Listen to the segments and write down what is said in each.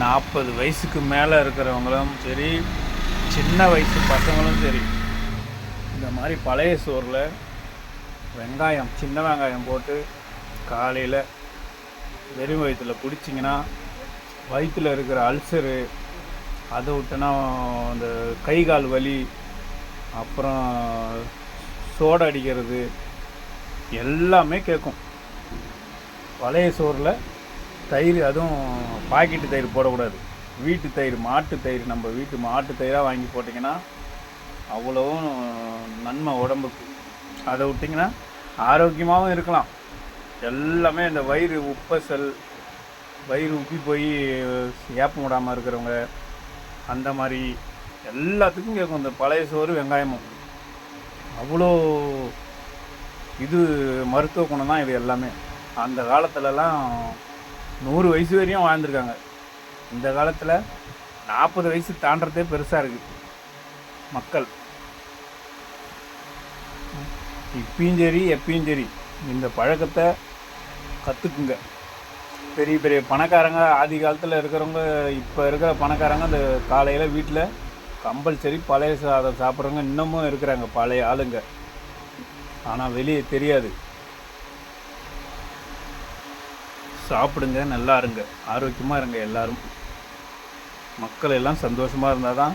நாற்பது வயசுக்கு மேலே இருக்கிறவங்களும் சரி சின்ன வயசு பசங்களும் சரி இந்த மாதிரி பழைய சோறில் வெங்காயம் சின்ன வெங்காயம் போட்டு காலையில் வெறும் வயிற்றில் குடிச்சிங்கன்னா வயிற்றில் இருக்கிற அல்சரு அதை விட்டுனா அந்த கை கால் வலி அப்புறம் சோடை அடிக்கிறது எல்லாமே கேட்கும். பழைய சோறில் தயிர் அதுவும் பாக்கெட்டு தயிர் போடக்கூடாது. வீட்டு தயிர் மாட்டு தயிர் நம்ம வீட்டு மாட்டு தயிராக வாங்கி போட்டிங்கன்னா அவ்வளவும் நன்மை உடம்புக்கு. அதை விட்டிங்கன்னா ஆரோக்கியமாகவும் இருக்கலாம். எல்லாமே இந்த வயிறு உப்பசல் வயிறு உப்பி போய் ஏப்பம் விடாமல் இருக்கிறவங்க அந்த மாதிரி எல்லாத்துக்கும் கேட்கும் இந்த பழைய சோறு வெங்காயமும். அவ்வளோ இது மருத்துவ குணம் தான் இது எல்லாமே. அந்த காலத்துலலாம் நூறு வயசு வரையும் வாழ்ந்துருக்காங்க. இந்த காலத்தில் நாற்பது வயசு தாண்டதே பெருசாக இருக்குது மக்கள். இப்பயும் சரி எப்பயும் சரி இந்த பழக்கத்தை கற்றுக்குங்க பெரிய பெரிய பணக்காரங்க ஆதி காலத்தில் இருக்கிறவங்க இப்போ இருக்கிற பணக்காரங்க அந்த காலையில் வீட்டில் கம்பல்சரி பழைய சாதம் சாப்பிட்றவங்க இன்னமும் இருக்கிறாங்க பழைய ஆளுங்க. ஆனால் வெளியே தெரியாது. சாப்பிடுங்க நல்லா இருங்க. ஆரோக்கியமாக இருங்க எல்லாரும். மக்கள் எல்லாம் சந்தோஷமாக இருந்தால் தான்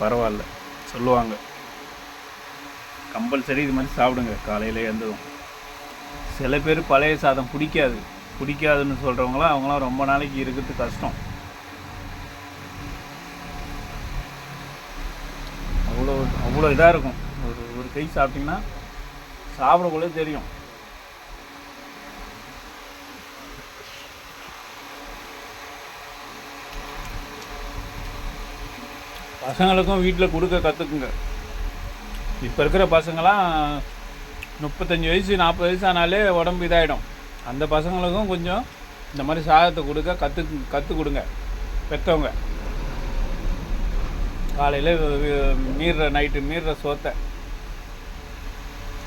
பரவாயில்ல. சொல்லுவாங்க. கம்பல்சரி இது மாதிரி சாப்பிடுங்க காலையில் எழுந்ததும் சில பேர் பழைய சாதம் பிடிக்காது. பிடிக்காதுன்னு சொல்கிறவங்களாம் அவங்களாம் ரொம்ப நாளைக்கு இருக்கிறது கஷ்டம். அவ்வளோ அவ்வளோ இதாக இருக்கும். ஒரு ஒரு கை சாப்பிட்டிங்கன்னா சாப்பிடக்குள்ளே தெரியும். பசங்களுக்கும் வீட்டில் கொடுக்க கற்றுக்குங்க. இப்போ இருக்கிற பசங்களாம் முப்பத்தஞ்சு வயசு நாற்பது வயசு ஆனாலே உடம்பு இதாகிடும் அந்த பசங்களுக்கும் கொஞ்சம் இந்த மாதிரி சாதத்தை கொடுக்க கற்று கற்றுக் கொடுங்க. பெற்றவங்க. காலையில் மீற நைட்டு மீற சோத்தை.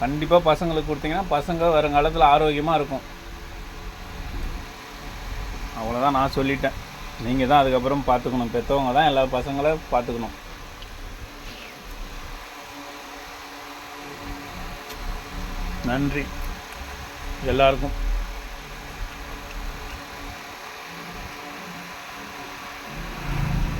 கண்டிப்பாக பசங்களுக்கு கொடுத்தீங்கன்னா பசங்க வருங்காலத்தில் ஆரோக்கியமாக இருக்கும். அவ்வளோதான் நான் சொல்லிட்டேன். நீங்கள் தான் அதுக்கப்புறம் பார்த்துக்கணும். பெற்றவங்க தான் எல்லா பசங்களை பார்த்துக்கணும். நன்றி. எல்லாருக்கும்.